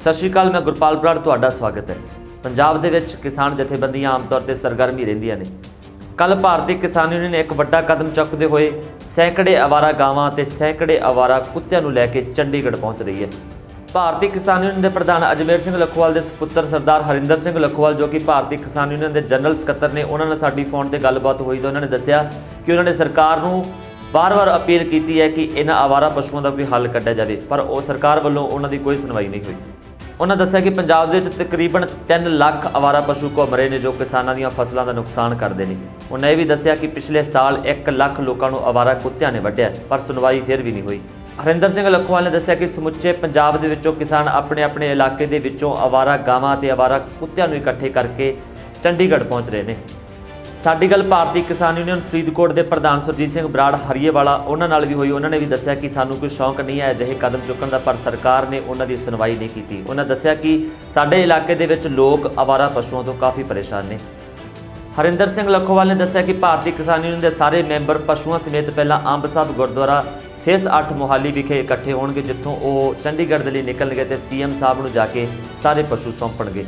ਸਤਿ ਸ਼੍ਰੀ ਅਕਾਲ, ਮੈਂ ਗੁਰਪਾਲ ਬਰਾੜ, ਤੁਹਾਡਾ ਸਵਾਗਤ ਹੈ। ਪੰਜਾਬ ਦੇ ਵਿੱਚ ਕਿਸਾਨ ਜਥੇਬੰਦੀਆਂ ਆਮ ਤੌਰ ਤੇ ਸਰਗਰਮੀ ਰਹਿੰਦੀਆਂ ਨੇ। ਕੱਲ ਭਾਰਤੀ ਕਿਸਾਨ ਯੂਨੀਅਨ ਨੇ ਇੱਕ ਵੱਡਾ ਕਦਮ ਚੁੱਕਦੇ ਹੋਏ ਸੈਂਕੜੇ ਆਵਾਰਾ ਗਾਵਾਂ ਤੇ ਸੈਂਕੜੇ ਆਵਾਰਾ ਕੁੱਤਿਆਂ ਨੂੰ ਲੈ ਕੇ ਚੰਡੀਗੜ੍ਹ ਪਹੁੰਚ ਰਹੀ ਹੈ। ਭਾਰਤੀ ਕਿਸਾਨ ਯੂਨੀਅਨ ਦੇ ਪ੍ਰਧਾਨ ਅਜਮੇਰ ਸਿੰਘ ਲੱਖੋਵਾਲ ਦੇ ਸੁਪੁੱਤਰ ਸਰਦਾਰ ਹਰਿੰਦਰ ਸਿੰਘ ਲਖੋਵਾਲ, ਜੋ ਕਿ ਭਾਰਤੀ ਕਿਸਾਨ ਯੂਨੀਅਨ ਦੇ ਜਨਰਲ ਸਕੱਤਰ ਨੇ, ਉਹਨਾਂ ਨਾਲ ਸਾਡੀ ਫੋਨ ਤੇ ਗੱਲਬਾਤ ਹੋਈ ਤਾਂ ਉਹਨਾਂ ਨੇ ਦੱਸਿਆ ਕਿ ਉਹਨਾਂ ਨੇ ਸਰਕਾਰ ਨੂੰ ਵਾਰ-ਵਾਰ ਅਪੀਲ ਕੀਤੀ ਹੈ ਕਿ ਇਹਨਾਂ ਆਵਾਰਾ ਪਸ਼ੂਆਂ ਦਾ ਕੋਈ ਹੱਲ ਕੱਢਿਆ ਜਾਵੇ, ਪਰ ਉਹ ਸਰਕਾਰ ਵੱਲੋਂ ਉਹਨਾਂ ਦੀ ਕੋਈ ਸੁਣਵਾਈ ਨਹੀਂ ਹੋਈ। ਉਹਨਾਂ ਦੱਸਿਆ ਕਿ ਪੰਜਾਬ ਦੇ ਵਿੱਚ ਤਕਰੀਬਨ 3 ਲੱਖ ਆਵਾਰਾ ਪਸ਼ੂ ਘੁੰਮ ਰਹੇ ਨੇ ਜੋ ਕਿਸਾਨਾਂ ਦੀਆਂ ਫਸਲਾਂ ਦਾ ਨੁਕਸਾਨ ਕਰਦੇ ਨੇ। ਉਹਨਾਂ ਇਹ ਵੀ ਦੱਸਿਆ ਕਿ ਪਿਛਲੇ ਸਾਲ 1 ਲੱਖ ਲੋਕਾਂ ਨੂੰ ਆਵਾਰਾ ਕੁੱਤਿਆਂ ਨੇ ਵੱਢਿਆ, ਪਰ ਸੁਣਵਾਈ ਫਿਰ ਵੀ ਨਹੀਂ ਹੋਈ। ਹਰਿੰਦਰ ਸਿੰਘ ਲੱਖੋਵਾਲ ਨੇ ਦੱਸਿਆ ਕਿ ਸਮੁੱਚੇ ਪੰਜਾਬ ਦੇ ਵਿੱਚੋਂ ਕਿਸਾਨ ਆਪਣੇ ਆਪਣੇ ਇਲਾਕੇ ਦੇ ਵਿੱਚੋਂ ਆਵਾਰਾ ਗਾਵਾਂ ਤੇ ਆਵਾਰਾ ਕੁੱਤਿਆਂ ਨੂੰ ਇਕੱਠੇ ਕਰਕੇ ਚੰਡੀਗੜ੍ਹ ਪਹੁੰਚ ਰਹੇ ਨੇ। ਸਾਡੀ ਗੱਲ ਭਾਰਤੀ ਕਿਸਾਨ ਯੂਨੀਅਨ ਫਰੀਦਕੋਟ ਦੇ ਪ੍ਰਧਾਨ ਸੁਰਜੀਤ ਸਿੰਘ ਬਰਾੜ ਹਰੀਏਵਾਲਾ, ਉਹਨਾਂ ਨਾਲ ਵੀ ਹੋਈ। ਉਹਨਾਂ ਨੇ ਵੀ ਦੱਸਿਆ ਕਿ ਸਾਨੂੰ ਕੋਈ ਸ਼ੌਂਕ ਨਹੀਂ ਹੈ ਅਜਿਹੇ ਕਦਮ ਚੁੱਕਣ ਦਾ, ਪਰ ਸਰਕਾਰ ਨੇ ਉਹਨਾਂ ਦੀ ਸੁਣਵਾਈ ਨਹੀਂ ਕੀਤੀ। ਉਹਨਾਂ ਦੱਸਿਆ ਕਿ ਸਾਡੇ ਇਲਾਕੇ ਦੇ ਵਿੱਚ ਲੋਕ ਆਵਾਰਾ ਪਸ਼ੂਆਂ ਤੋਂ ਕਾਫੀ ਪਰੇਸ਼ਾਨ ਨੇ। ਹਰਿੰਦਰ ਸਿੰਘ ਲੱਖੋਵਾਲ ਨੇ ਦੱਸਿਆ ਕਿ ਭਾਰਤੀ ਕਿਸਾਨ ਯੂਨੀਅਨ ਦੇ ਸਾਰੇ ਮੈਂਬਰ ਪਸ਼ੂਆਂ ਸਮੇਤ ਪਹਿਲਾਂ ਅੰਬ ਸਾਹਿਬ ਗੁਰਦੁਆਰਾ ਫੇਸ 8 ਮੁਹਾਲੀ ਵਿਖੇ ਇਕੱਠੇ ਹੋਣਗੇ, ਜਿੱਥੋਂ ਉਹ ਚੰਡੀਗੜ੍ਹ ਦੇ ਲਈ ਨਿਕਲਣਗੇ ਤੇ ਸੀਐਮ ਸਾਹਿਬ ਨੂੰ ਜਾ ਕੇ ਸਾਰੇ ਪਸ਼ੂ ਸੌਂਪਣਗੇ।